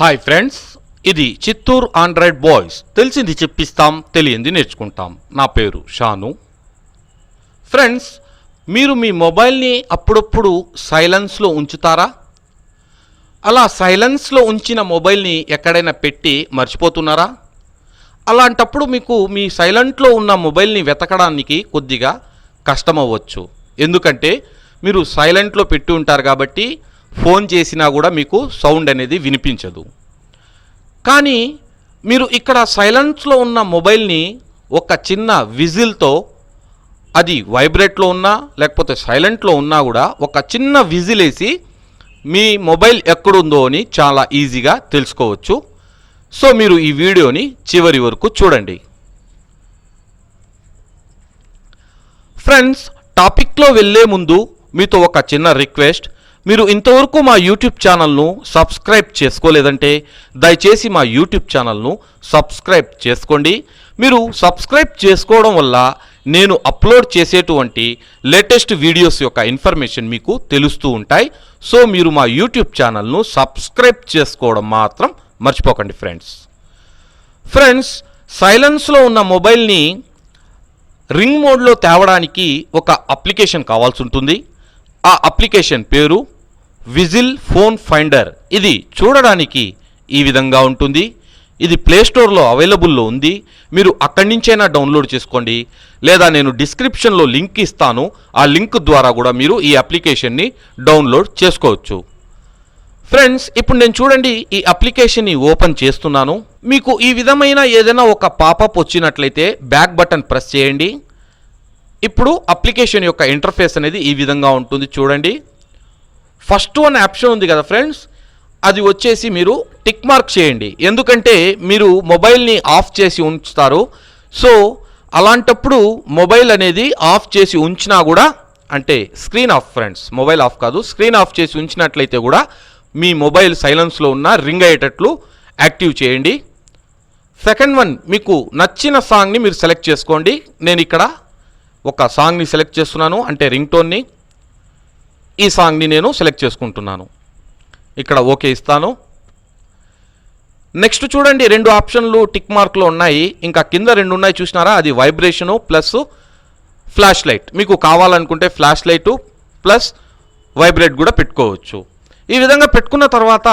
Hi friends ఇది Chittoor Android boys తెలిసింది చెప్పిస్తాం తెలియంది నేర్చుకుంటాం. నా పేరు షాను. ఫ్రెండ్స్ మీరు మీ మొబైల్ని అప్పుడప్పుడు సైలెన్స్లో ఉంచుతారా? అలా సైలెన్స్లో ఉంచిన మొబైల్ని ఎక్కడైనా పెట్టి మర్చిపోతున్నారా? అలాంటప్పుడు మీకు మీ సైలెంట్లో ఉన్న మొబైల్ని వెతకడానికి కొద్దిగా కష్టమవ్వచ్చు. ఎందుకంటే మీరు సైలెంట్లో పెట్టి ఉంటారు కాబట్టి ఫోన్ చేసినా కూడా మీకు సౌండ్ అనేది వినిపించదు. కానీ మీరు ఇక్కడ సైలెన్స్లో ఉన్న మొబైల్ని ఒక చిన్న విజిల్తో అది వైబ్రేట్లో ఉన్నా లేకపోతే సైలెంట్లో ఉన్నా కూడా ఒక చిన్న విజిల్ వేసి మీ మొబైల్ ఎక్కడుందో అని చాలా ఈజీగా తెలుసుకోవచ్చు. సో మీరు ఈ వీడియోని చివరి వరకు చూడండి. ఫ్రెండ్స్ టాపిక్లో వెళ్ళే ముందు మీతో ఒక చిన్న రిక్వెస్ట్. మీరు ఇంతవరకు మా యూట్యూబ్ ఛానల్ను సబ్స్క్రైబ్ చేసుకోలేదంటే దయచేసి మా యూట్యూబ్ ఛానల్ను సబ్స్క్రైబ్ చేసుకోండి. మీరు సబ్స్క్రైబ్ చేసుకోవడం వల్ల నేను అప్లోడ్ చేసేటువంటి లేటెస్ట్ వీడియోస్ యొక్క ఇన్ఫర్మేషన్ మీకు తెలుస్తూ ఉంటాయి. సో మీరు మా యూట్యూబ్ ఛానల్ను సబ్స్క్రైబ్ చేసుకోవడం మాత్రం మర్చిపోకండి ఫ్రెండ్స్. ఫ్రెండ్స్ సైలెన్స్లో ఉన్న మొబైల్ని రింగ్ మోడ్లో తేవడానికి ఒక అప్లికేషన్ కావాల్సి ఉంటుంది. ఆ అప్లికేషన్ పేరు విజిల్ ఫోన్ ఫైండర్. ఇది చూడడానికి ఈ విధంగా ఉంటుంది. ఇది ప్లేస్టోర్లో అవైలబుల్లో ఉంది. మీరు అక్కడి నుంచైనా డౌన్లోడ్ చేసుకోండి. లేదా నేను డిస్క్రిప్షన్లో లింక్ ఇస్తాను. ఆ లింక్ ద్వారా కూడా మీరు ఈ అప్లికేషన్ని డౌన్లోడ్ చేసుకోవచ్చు. ఫ్రెండ్స్ ఇప్పుడు నేను చూడండి ఈ అప్లికేషన్ని ఓపెన్ చేస్తున్నాను. మీకు ఈ విధమైన ఏదైనా ఒక పాపప్ వచ్చినట్లయితే బ్యాక్ బటన్ ప్రెస్ చేయండి. ఇప్పుడు అప్లికేషన్ యొక్క ఇంటర్ఫేస్ అనేది ఈ విధంగా ఉంటుంది చూడండి. ఫస్ట్ వన్ ఆప్షన్ ఉంది కదా ఫ్రెండ్స్. అది వచ్చేసి మీరు టిక్ మార్క్ చేయండి. ఎందుకంటే మీరు మొబైల్ని ఆఫ్ చేసి ఉంచుతారు. సో అలాంటప్పుడు మొబైల్ అనేది ఆఫ్ చేసి ఉంచినా కూడా అంటే screen off friends mobile off కాదు స్క్రీన్ ఆఫ్ చేసి ఉంచినట్లయితే కూడా మీ మొబైల్ సైలెన్స్లో ఉన్న రింగ్ అయ్యేటట్లు యాక్టివ్ చేయండి. సెకండ్ వన్ మీకు నచ్చిన సాంగ్ని మీరు సెలెక్ట్ చేసుకోండి. నేను ఇక్కడ ఒక సాంగ్ని సెలెక్ట్ చేస్తున్నాను. అంటే రింగ్ టోన్ని ఈ సాంగ్ని నేను సెలెక్ట్ చేసుకుంటున్నాను. ఇక్కడ ఓకే ఇస్తాను. నెక్స్ట్ చూడండి రెండు ఆప్షన్లు టిక్ మార్క్లో ఉన్నాయి. ఇంకా కింద రెండు ఉన్నాయి చూసినారా? అది వైబ్రేషను ప్లస్ ఫ్లాష్ లైట్ మీకు కావాలనుకుంటే ఫ్లాష్ లైటు ప్లస్ వైబ్రేట్ కూడా పెట్టుకోవచ్చు. ఈ విధంగా పెట్టుకున్న తర్వాత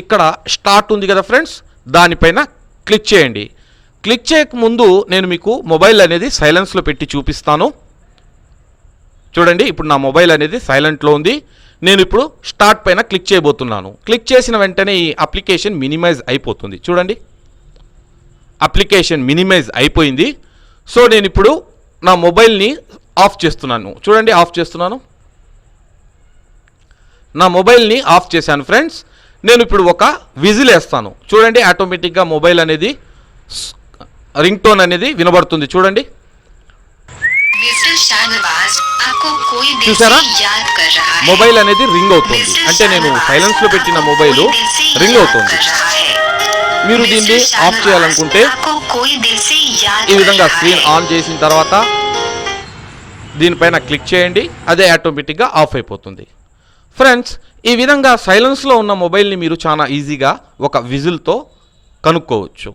ఇక్కడ స్టార్ట్ ఉంది కదా ఫ్రెండ్స్ దానిపైన క్లిక్ చేయండి. క్లిక్ చేయక ముందు నేను మీకు మొబైల్ అనేది సైలెన్స్లో పెట్టి చూపిస్తాను. చూడండి ఇప్పుడు నా మొబైల్ అనేది సైలెంట్లో ఉంది. నేను ఇప్పుడు స్టార్ట్ పైన క్లిక్ చేయబోతున్నాను. క్లిక్ చేసిన వెంటనే ఈ అప్లికేషన్ మినిమైజ్ అయిపోతుంది. చూడండి. అప్లికేషన్ మినిమైజ్ అయిపోయింది. సో నేను ఇప్పుడు నా మొబైల్ని ఆఫ్ చేస్తున్నాను. చూడండి ఆఫ్ చేస్తున్నాను. నా మొబైల్ని ఆఫ్ చేశాను ఫ్రెండ్స్. నేను ఇప్పుడు ఒక విజిల్ వేస్తాను. చూడండి ఆటోమేటిక్గా మొబైల్ అనేది రింగ్ టోన్ అనేది వినబడుతుంది. చూడండి. చూసారా? మొబైల్ అనేది రింగ్ అవుతుంది. అంటే నేను సైలెన్స్లో పెట్టిన మొబైల్ రింగ్ అవుతుంది. మీరు దీన్ని ఆఫ్ చేయాలనుకుంటే ఈ విధంగా స్క్రీన్ ఆన్ చేసిన తర్వాత దీనిపైన క్లిక్ చేయండి. అదే ఆటోమేటిక్గా ఆఫ్ అయిపోతుంది. ఫ్రెండ్స్ ఈ విధంగా సైలెన్స్లో ఉన్న మొబైల్ని మీరు చాలా ఈజీగా ఒక విజిల్తో కనుక్కోవచ్చు.